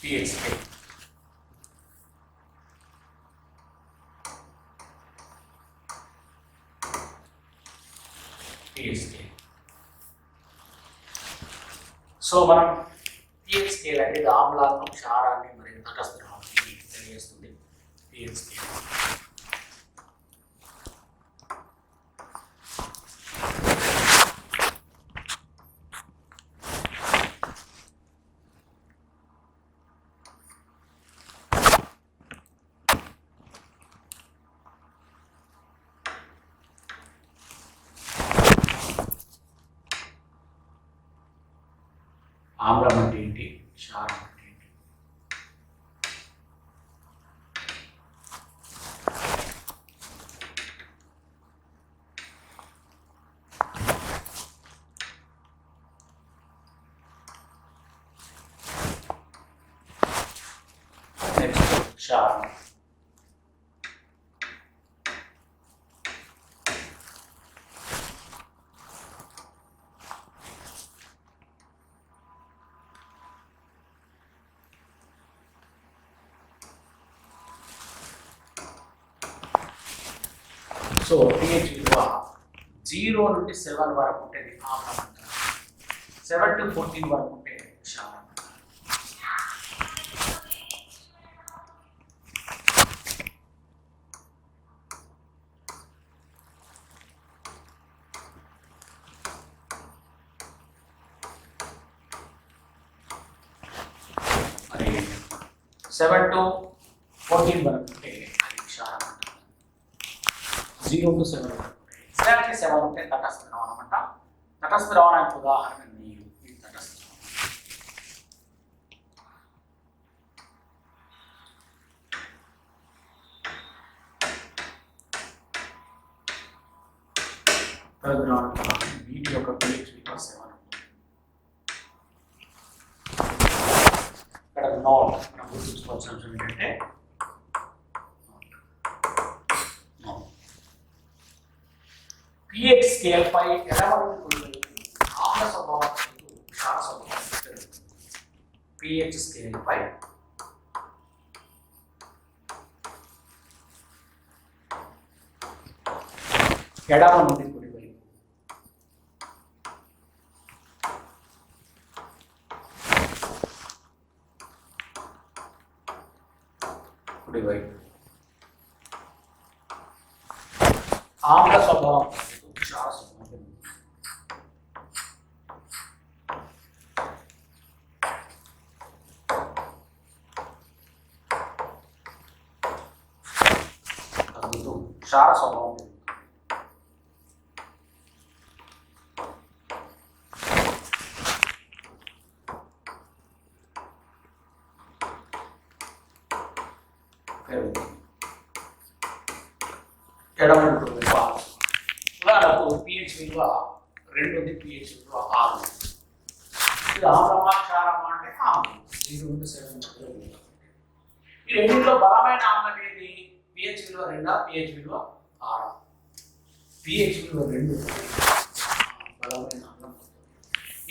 PH scale pH scale so మనం pH scale అనేది ఆమ్లాలను క్షారాన్ని మరియు తటస్థాన్ని తెలియజేస్తుంది పిహెచ్ ఆమ్లం అంటే ఏంటి? క్షారం అంటే ఏంటి? నెక్స్ట్ క్షారం. సో పిహెచ్ విలువ జీరో నుండి సెవెన్ వరకు ఉంటుంది ఆమ్లం అంటారు. సెవెన్ టు ఫోర్టీన్ వరకు ఉంటే క్షారం అంటారు. మరి సెవెన్ టు ఫోర్టీన్ వరకు ఉంటే అది క్షారం అంటారు జీరో టు సెవెన్. వరకు ఎగ్జాక్ట్లీ సెవెన్ ఉంటే తటస్థ ద్రవణం అనమాట తటస్థ ద్రవణానికి ఉదాహరణ నీరు ఇది తటస్థ. ద్రవణం నీటి యొక్క పిహెచ్ విలువ సెవెన్ ఇక్కడ నోట్ మనం గుర్తుంచుకోవాల్సిన అంశం ఏంటంటే పిహెచ్ స్కేల్ పై ఎడమవైపు ఆమ్ల స్వభావం మరియు క్షార స్వభావం పెరుగుతుంది పిహెచ్ స్కేల్ పై ఎడమ నుండి కుడివైపు కుడివైపు ఆమ్ల స్వభావం క్షార స్వభావం పెరుగుతుంది. తగ్గుతూ క్షార స్వభావం పెరుగుతుంది. ఎడమ ఉంటుంది ఉదాహరణకు పిహెచ్ విలువ రెండు ఉంది పిహెచ్ విలువ ఆరు ఇది ఆమ్లమా క్షారమా అంటే ఆమ్లం ఇది ఉంది సెవెన్ ఈ రెండింటిలో బలమైన ఆమ్లం ఏది పిహెచ్ విలువ రెండా? పిహెచ్ విలువ ఆరు. పిహెచ్ విలువ రెండు. బలమైన ఆమ్లం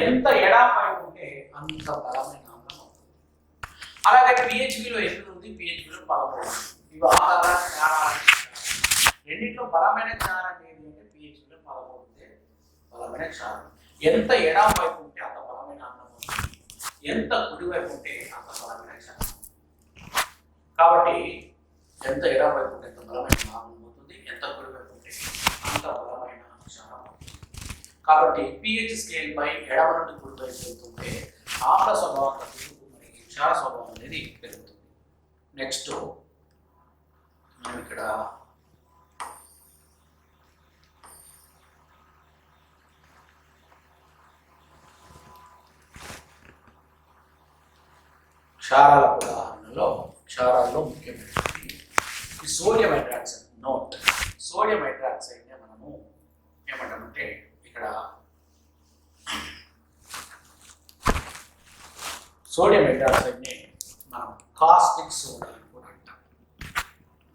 ఎంత ఎడాపై ఉంటే అంత బలమైన ఆమ్లం అవుతుంది అలాగే పిహెచ్ విలువ ఎనిమిది ఉంది? పిహెచ్ విలువ పదమూడు ఇవి ఆహార రెండింటిలో బలమైన క్షారం ఏది అంటే పిహెచ్ విలువ పదమూడు ఉంటే బలమైన క్షారం. ఎంత ఎడాం ఉంటే అంత బలమైన ఆమ్లం అవుతుంది ఎంత కుడివైపు ఉంటే అంత బలమైన క్షారం. కాబట్టి ఎంత ఎడాం వైపు ఉంటే ఎంత బలమైన అన్నం అవుతుంది ఎంత కుడి వైపు ఉంటే అంత బలమైన క్షారం కాబట్టి పిహెచ్ స్కేల్ పై ఎడమ నుండి కుడి వైపు వెళ్తుంటే ఆమ్ల స్వభావం తగ్గుతూ మరి క్షార స్వభావం అనేది పెరుగుతుంది. నెక్స్ట్ మనం ఇక్కడ క్షారాల ఉదాహరణలో క్షారాల్లో ముఖ్యమైన ఈ సోడియం హైడ్రాక్సైడ్ నోట్. సోడియం హైడ్రాక్సైడ్ని మనము ఏమంటామంటే ఇక్కడ సోడియం హైడ్రాక్సైడ్ని మనం కాస్టిక్ సోడా అని కూడా అంటాం.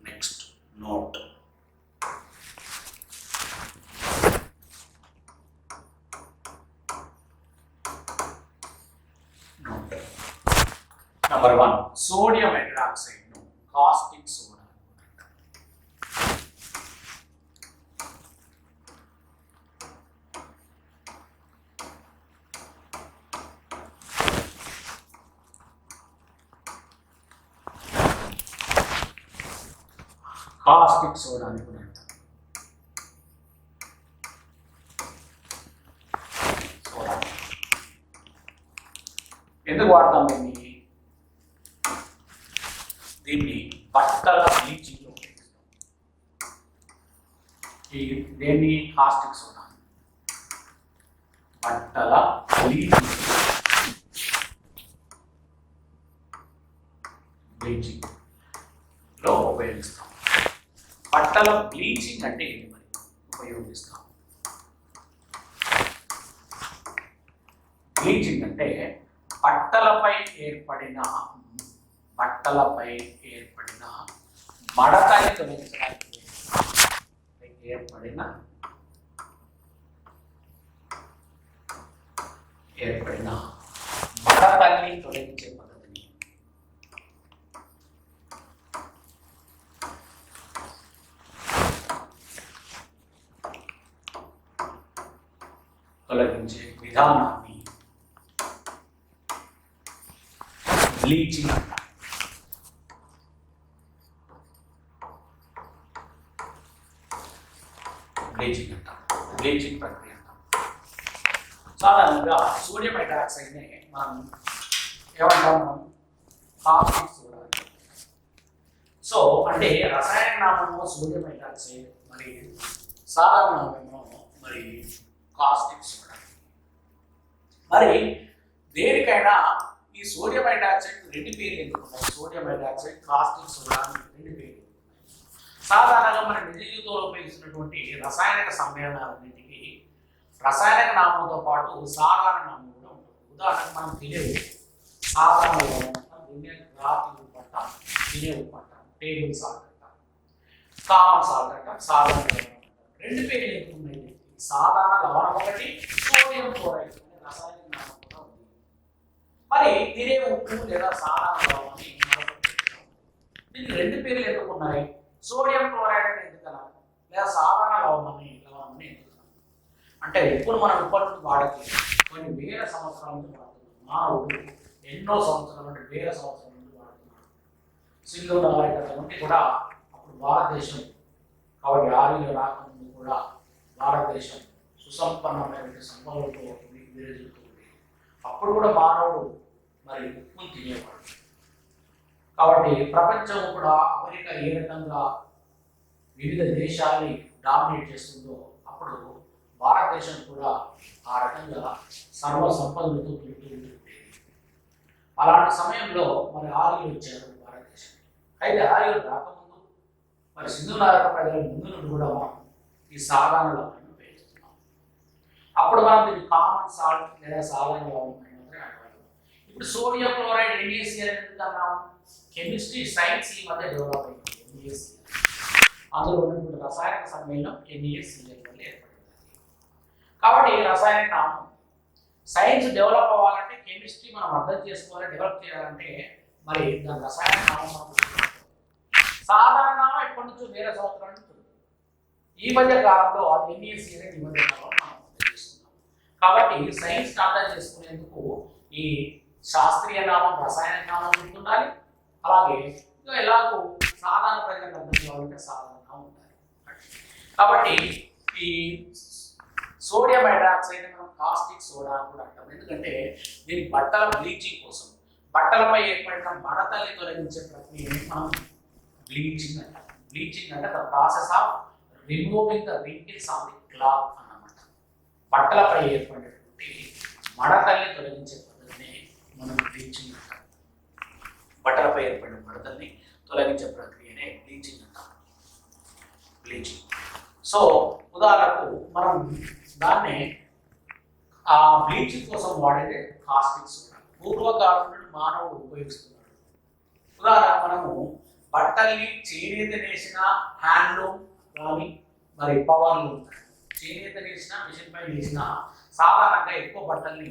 Next note. Note. Number one sodium హైడ్రాక్సైడ్ను caustic soda caustic soda అని కూడా అంటారు సోడా ఎందుకు వాడతాం దీన్ని? దీన్ని బట్టల బ్లీచింగ్ ఉపయోగిస్తాం. ఈ దేన్ని కాస్టిక్ సోడా బట్టల బ్లీచింగ్. బ్లీచింగ్లో ఉపయోగిస్తాం. బట్టల బ్లీచింగ్ అంటే ఏంటి మరి? ఉపయోగిస్తాం. బ్లీచింగ్ అంటే బట్టలపై ఏర్పడిన బట్టలపై ఏర్పడిన మడతని తొలగించడానికి ఏర్పడిన ఏర్పడిన మడతల్ని తొలగించే తొలగించే విధానాన్ని బ్లీచింగ్ అంటారు బ్లీచింగ్ అంటారు బ్లీచింగ్ ప్రక్రియ అంటారు సాధారణంగా సోడియం హైడ్రాక్సైడ్ని మనం ఏమంటాం మనం కాస్టిక్ సోడా అంటాం. సో అంటే రసాయన నామము సోడియం హైడ్రాక్సైడ్ మరి సాధారణ నామము మరి కాస్టిక్ సోడా మరి దేనికైనా ఈ సోడియం హైడ్రాక్సైడ్ రెండు పేర్లు ఎందుకు సోడియం హైడ్రాక్సైడ్ కాస్టిక్ సోడా రెండు పేర్లు సాధారణంగా మన నిజ జీవితంలో ఉపయోగిస్తున్నటువంటి రసాయనిక సమ్మేళనాలన్నింటికి రసాయనిక నామంతో పాటు సాధారణ నామం కూడా ఉంటుంది. ఉదాహరణకు మనం తినే సాధారణ రాతి పంట అంటాం పంట టేబుల్ సాల్ట్ అంటాం కామన్ సాల్ట్ అంటాం సాధారణ రెండు పేర్లు ఎందుకు సాధారణ లవణం ఒకటి సోడియం క్లోరైడ్ అనే రసాయనిక నామం కూడా ఉంది మరి తినే ఉప్పు లేదా సాధారణ లవణం అని దీనికి రెండు పేర్లు ఎందుకున్నాయి సోడియం క్లోరైడ్ అని ఎందుకు లేదా సాధారణ లవణం అని లవణం ఎందుకు అంటే ఉప్పును మనం ఇప్పటి నుంచి వాడట్లేదు. కొన్ని వేల సంవత్సరాల నుంచి వాడుతున్నాం. మానవుడు ఎన్నో సంవత్సరాల నుండి వేల సంవత్సరాల నుండి వాడుతున్నాడు. సింధు నాగరికత నుండి కూడా అప్పుడు భారతదేశం కాబట్టి ఆర్యులు రాకముందు కూడా భారతదేశం సుసంపన్నమైనటువంటి సంపదలతో విరజిల్లుతూ అప్పుడు కూడా మానవుడు మరి ఉప్పును తినేవాడు. కాబట్టి ప్రపంచం కూడా అమెరికా ఏ రకంగా వివిధ దేశాల్ని డామినేట్ చేస్తుందో అప్పుడు భారతదేశం కూడా ఆ రకంగా సర్వ సంపదలతో తిరుగుతూ ఉండేది అలాంటి సమయంలో మరి ఆర్యులు వచ్చారు భారతదేశం. అయితే ఆర్యులు రాకముందు మరి సింధు నాగరిక ప్రజల ముందు నుండి కూడా మనం ఈ సాధారణ లవణాన్ని ఉపయోగిస్తున్నాం. అప్పుడు మనం దీన్ని కామన్ సాల్ట్ లేదా సాధారణ లవణం ఇప్పుడు sodium chloride N A C L ఎందుకు కెమిస్ట్రీ సైన్స్ ఈ మధ్య డెవలప్ అయింది. ఎన్ఏసిఎల్ అందులో ఉన్నటువంటి రసాయన సమ్మేళనం ఎన్ఏసిఎల్ వల్ల ఏర్పడింది. కాబట్టి రసాయన నామం సైన్స్ డెవలప్ అవ్వాలంటే కెమిస్ట్రీ మనం అర్థం చేసుకోవాలి డెవలప్ చేయాలంటే మరి దాని రసాయన నామం సాధారణ నామం ఎప్పటి నుంచో వేరే సంవత్సరం నుంచి ఈ మధ్య కాలంలో అది ఎన్ఈఎస్సీ అనేది ఈ మధ్య కాలంలో మనం అర్థం కాబట్టి సైన్స్ అర్థం చేసుకునేందుకు ఈ శాస్త్రీయ నామం రసాయన నామం ఉండాలి? అలాగే ఇంకా ఎలాగో సాధారణ ప్రజలకు అర్థం కావాలంటే సాధారణ ఉండాలి కాబట్టి ఈ సోడియం హైడ్రాక్సైడ్ మనం కాస్టిక్ సోడా అని కూడా అంటాం. ఎందుకంటే దీని బట్టల బ్లీచింగ్ కోసం బట్టలపై ఏర్పడిన మడతల్ని తొలగించే ప్రక్రియని మనం బ్లీచింగ్ అంటాం. బ్లీచింగ్ అంటే the process of removing the wrinkles of the cloth అన్నమాట. బట్టలపై ఏర్పడినటువంటి మడతల్ని తొలగించే పద్ధతిని మనం బ్లీచింగ్ అంటాం బట్టలపై ఏర్పడిన మడతల్ని తొలగించే ప్రక్రియనే బ్లీచింగ్ అంటాం. బ్లీచింగ్. సో ఉదాహరణకు మనం దాన్ని ఆ బ్లీచింగ్ కోసం వాడేది కాస్టిక్స్ పూర్వకాలం నుండి మానవుడు ఉపయోగిస్తున్నాడు. ఉదాహరణ మనము బట్టల్ని చేనేత నేసిన హ్యాండ్లూమ్ కానీ మరి పవర్లు చేనేత నేసిన మిషన్ పై నేసిన సాధారణంగా ఎక్కువ బట్టల్ని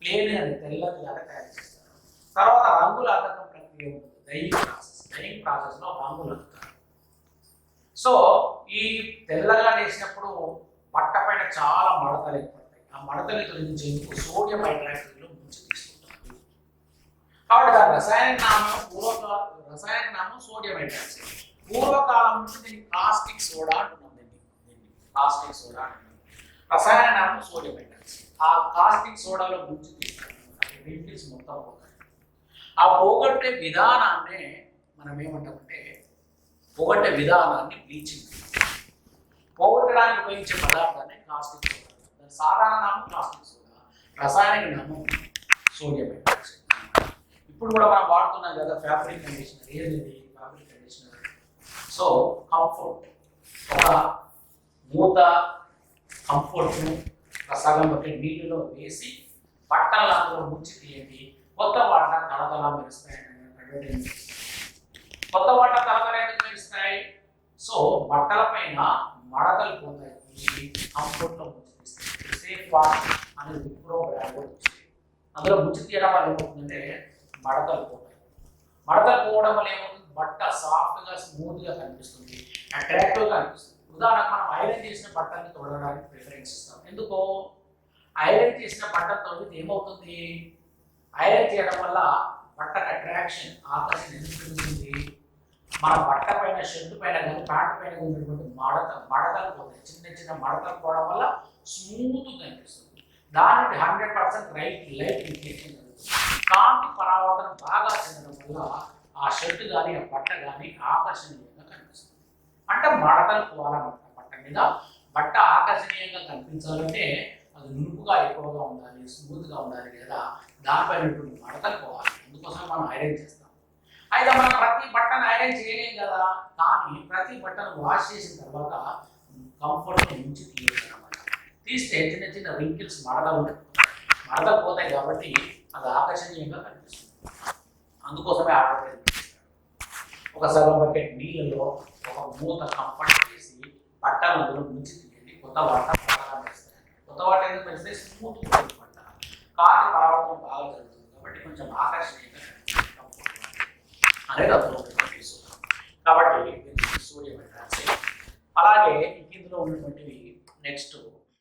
ప్లేన్ అని తెల్లగా తయారు చేస్తారు తర్వాత రంగుల అతకం ప్రక్రియ ఉంటుంది. Dyeing process. డైయింగ్ ప్రాసెస్లో రంగులు అద్దుతారు సో ఈ తెల్లగా వేసినప్పుడు బట్ట పైన చాలా మడతలు ఏర్పడతాయి. ఆ మడతలు తొలగించేందుకు సోడియం హైడ్రాక్సైడ్లో ముంచి తీసుకుంటారు. కాబట్టి దాని రసాయన నామం పూర్వకాల రసాయన నామం సోడియం హైడ్రాక్సైడ్. పూర్వకాలం నుంచి దీన్ని ప్లాస్టిక్ సోడా అంటున్నాం. దీన్ని దీన్ని ప్లాస్టిక్ సోడా అంటున్నాం. రసాయన నామం సోడియం హైడ్రాక్సైడ్. ఆ ప్లాస్టిక్ సోడాలో ముంచి తీస్తారు మొత్తం ఆ పోగొట్టే విధానాన్నే మనం ఏమంటామంటే పోగొట్టే విధానాన్ని బ్లీచింగ్. పోగొట్టడానికి ఉపయోగించే పదార్థాన్ని కాస్టిక్ సోడా. దాని సాధారణ నామం కాస్టిక్ సోడా. రసాయనిక నామం సోడియం ఇప్పుడు కూడా మనం వాడుతున్నాం కదా ఫ్యాబ్రిక్ కండిషనర్. ఏది? Fabric conditioner. So comfort. ఒక మూత కంఫర్ట్ను ప్రసాదం సగం బకెట్ నీళ్ళలో వేసి బట్టలు అందులో ముంచి తీయండి. కొత్త వాట తలతలా మెరుస్తాయి అడ్వర్టైజ్మెంట్ కొత్త వాట తలతల ఎందుకు మెరుస్తాయి? సో బట్టల పైన మడతలు పోతాయి. ఈ కంఫర్ట్లో ముంచి సేఫ్ వాట్ అనేది ఎప్పుడో బ్రాండ్ అందులో ముంచి తీయడం వల్ల ఏమవుతుందంటే మడతలు పోతాయి. మడతలు పోవడం వల్ల ఏమవుతుంది? బట్ట సాఫ్ట్గా స్మూత్గా కనిపిస్తుంది. అట్రాక్టివ్గా అనిపిస్తుంది ఉదాహరణకు మనం ఐరన్ చేసిన బట్టల్ని తొడగడానికి ప్రిఫరెన్స్ ఇస్తాం. ఎందుకో? ఐరన్ చేసిన బట్టలు తొడిగితే ఏమవుతుంది? ఐరన్ చేయడం వల్ల బట్ట అట్రాక్షన్ ఆకర్షణ ఎందుకు పెరుగుతుంది? మన బట్ట పైన షర్ట్ పైన కానీ ప్యాంట్ పైన ఉన్నటువంటి మడత మడతలు పోతాయి. చిన్న చిన్న మడతలు పోవడం వల్ల స్మూత్ కనిపిస్తుంది దానికి హండ్రెడ్ పర్సెంట్ రైట్ లైట్ ఇంకేషన్ కాంతి పరావర్తనం బాగా చెందడం వల్ల ఆ షర్ట్ కానీ ఆ బట్ట కానీ ఆకర్షణీయంగా కనిపిస్తుంది. అంటే మడతలు పోవాలన్నమాట బట్ట మీద. బట్ట ఆకర్షణీయంగా కనిపించాలంటే అది నునుపుగా ఎక్కువగా ఉండాలి స్మూత్గా ఉండాలి లేదా దానిపైనటువంటి మడతలు పోవాలి. అందుకోసం మనం ఐరన్ చేస్తాం. అయితే మనం ప్రతి బట్టను ఐరన్ చేయలేం కదా. కానీ ప్రతి బట్టను వాష్ చేసిన తర్వాత కంఫర్ట్ నుంచి తీయచ్చు అనమాట తీస్తే చిన్న చిన్న వింకిల్స్ మడతలు మడతలు పోతాయి కాబట్టి అది ఆకర్షణీయంగా కనిపిస్తుంది. అందుకోసమే ఆర్డర్ ఒక సగం బకెట్ నీళ్ళలో ఒక మూత కంఫర్ట్ చేసి పట్టాలను అందులో ముంచి తీయండి. కొత్త వాట బాగా మెరుస్తాయి కొత్త వాట ఎందుకు మెరిస్తే స్మూత్ బట్ట. కాకి పరావర్తనం బాగా జరుగుతుంది కాబట్టి కొంచెం ఆకర్షణీయంగా అనేది అందులో కాబట్టి సూర్య అలాగే ఇందులో ఉన్నటువంటివి నెక్స్ట్